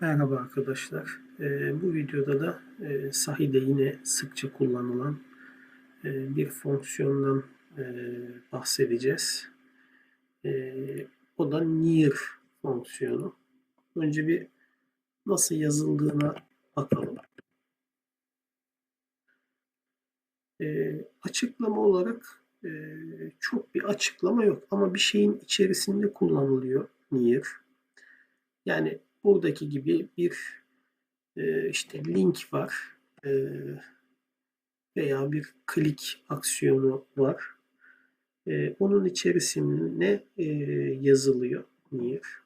Merhaba arkadaşlar. Ee, bu videoda da e, Sahi'de yine sıkça kullanılan e, bir fonksiyondan e, bahsedeceğiz. E, o da near fonksiyonu. Önce bir nasıl yazıldığına bakalım. Açıklama olarak çok bir açıklama yok ama bir şeyin içerisinde kullanılıyor near. Yani buradaki gibi bir e, işte link var e, veya bir klik aksiyonu var. E, onun içerisine e, yazılıyor near.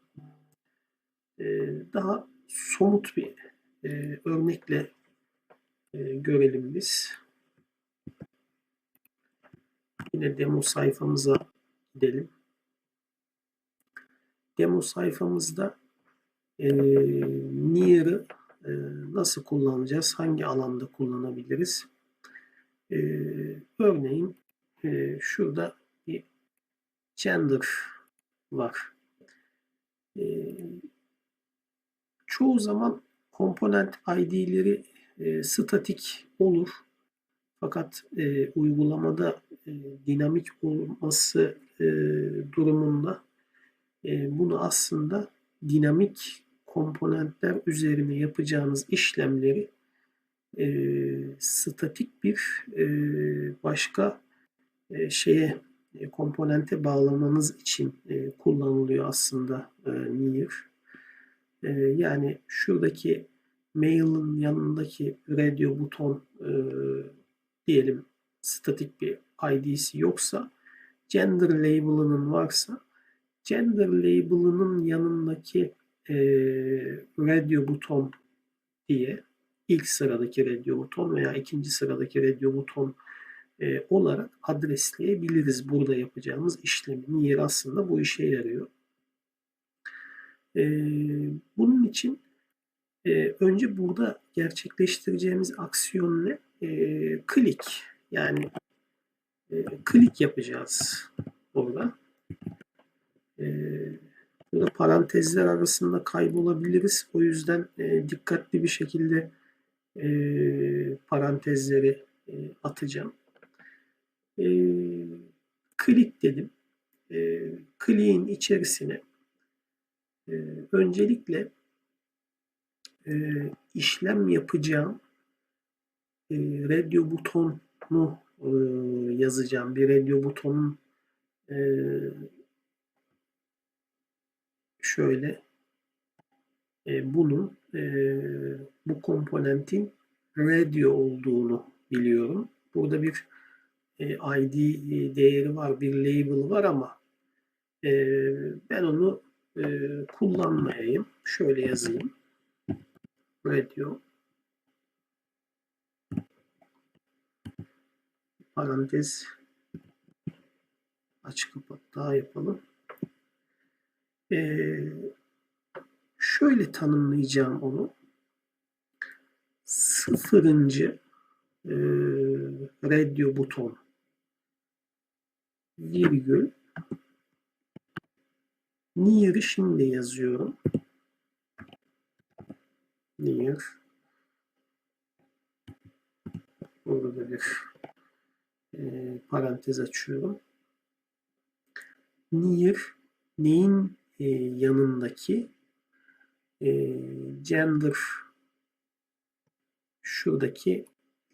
E, daha somut bir e, örnekle e, görelim biz. Yine demo sayfamıza gidelim. Demo sayfamızda e, near'ı e, nasıl kullanacağız? Hangi alanda kullanabiliriz? E, örneğin e, şurada bir gender var. E, çoğu zaman komponent ID'leri e, statik olur. Fakat e, uygulamada e, dinamik olması e, durumunda e, bunu aslında dinamik komponentler üzerine yapacağınız işlemleri e, statik bir e, başka e, şeye e, komponente bağlamanız için e, kullanılıyor aslında e, near. E, yani şuradaki mail'ın yanındaki radio buton e, diyelim statik bir ID'si yoksa gender label'ının varsa gender label'ının yanındaki e, radio buton diye ilk sıradaki radio buton veya ikinci sıradaki radio buton e, olarak adresleyebiliriz burada yapacağımız işlemi. Niye aslında bu işe yarıyor. E, bunun için e, önce burada gerçekleştireceğimiz aksiyon ne? E, klik. Yani e, klik yapacağız burada. E, Burada parantezler arasında kaybolabiliriz. O yüzden e, dikkatli bir şekilde e, parantezleri e, atacağım. E, klik dedim. E, kliğin içerisine e, öncelikle e, işlem yapacağım e, radio butonu e, yazacağım. Bir radio butonun e, şöyle e, bunun e, bu komponentin radio olduğunu biliyorum. Burada bir e, ID değeri var, bir label var ama e, ben onu e, kullanmayayım. Şöyle yazayım. Radio parantez açık kapat daha yapalım. Ee, şöyle tanımlayacağım onu. Sıfırıncı e, radio buton virgül near'ı şimdi yazıyorum. Near burada bir e, parantez açıyorum. Near neyin e, yanındaki e, gender şuradaki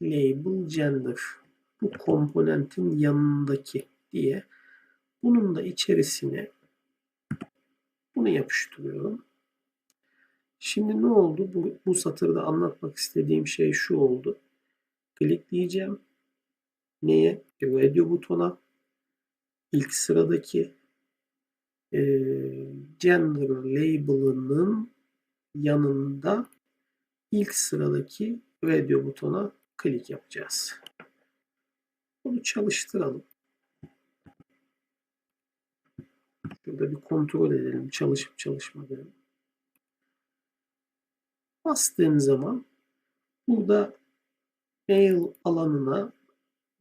label gender bu komponentin yanındaki diye bunun da içerisine bunu yapıştırıyorum. Şimdi ne oldu? Bu, bu satırda anlatmak istediğim şey şu oldu. Klikleyeceğim. Neye? Radio butona. İlk sıradaki e, gender label'ının yanında ilk sıradaki radio butona klik yapacağız. Bunu çalıştıralım. Şurada bir kontrol edelim çalışıp çalışmadığını. Bastığım zaman burada mail alanına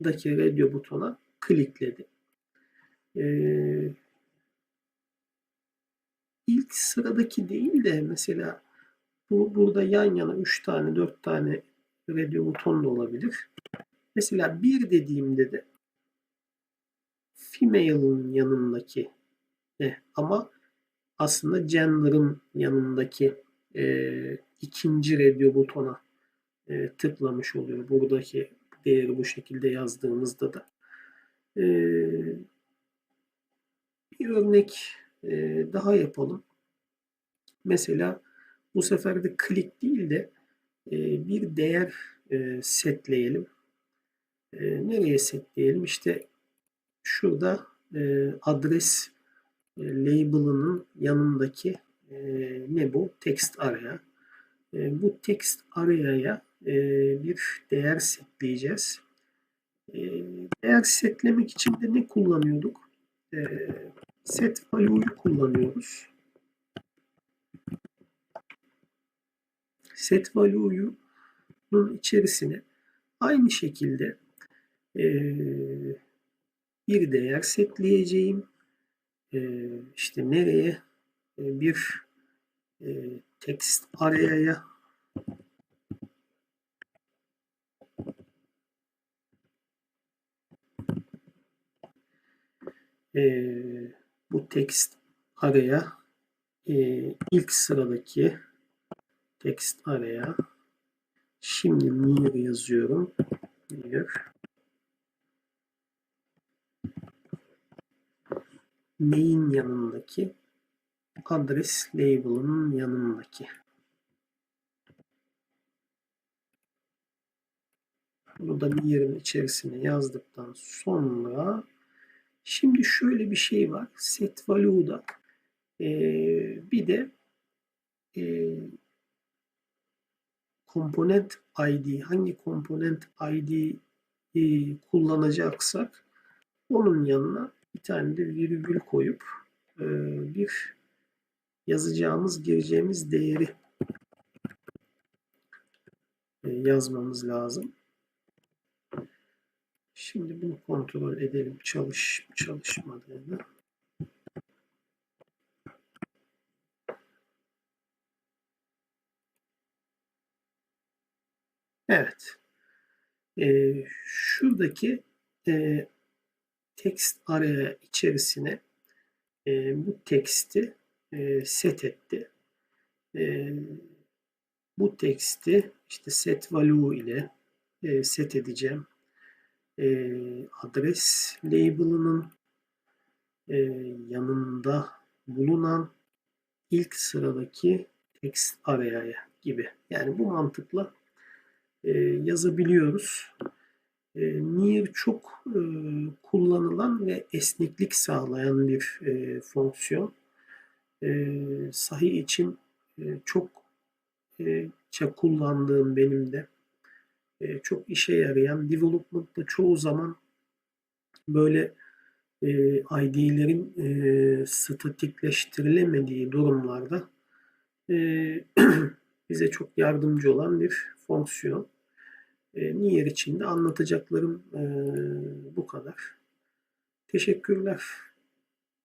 daki radio butona klikledi. Ee, ilk sıradaki değil de mesela Bu burada yan yana 3 tane 4 tane radio buton da olabilir. Mesela bir dediğimde de female'ın yanındaki e, ama aslında gender'ın yanındaki e, ikinci radio butona e, tıklamış oluyor. Buradaki değeri bu şekilde yazdığımızda da. E, bir örnek daha yapalım. Mesela bu sefer de klik değil de bir değer setleyelim. Nereye setleyelim? İşte şurada adres label'ının yanındaki ne bu? Text araya. Bu text araya'ya bir değer setleyeceğiz. Değer setlemek için de ne kullanıyorduk? Set value'yu kullanıyoruz. Set value'nun içerisine aynı şekilde e, bir değer setleyeceğim. E, işte nereye e, bir e, text araya'ya e, bu text araya e, ilk sıradaki text araya şimdi near yazıyorum. Near. Main yanındaki adres label'ının yanındaki. Bunu da near'ın içerisine yazdıktan sonra şimdi şöyle bir şey var. Set value'da e, bir de e, komponent ID hangi komponent ID e, kullanacaksak onun yanına bir tane de virgül koyup e, bir yazacağımız gireceğimiz değeri e, yazmamız lazım. Şimdi bunu kontrol edelim çalış çalışmadığını. Evet. E, şuradaki e, text araya içerisine e, bu teksti e, set etti. E, bu teksti işte set value ile e, set edeceğim. E, adres label'ının e, yanında bulunan ilk sıradaki text araya gibi. Yani bu mantıkla e, yazabiliyoruz. E, Near çok e, kullanılan ve esneklik sağlayan bir e, fonksiyon. E, sahi için e, çok e, kullandığım benim de e, çok işe yarayan development'ta çoğu zaman böyle e, ID'lerin e, statikleştirilemediği durumlarda e, bize çok yardımcı olan bir fonksiyon. E, Niyer için de anlatacaklarım e, bu kadar. Teşekkürler.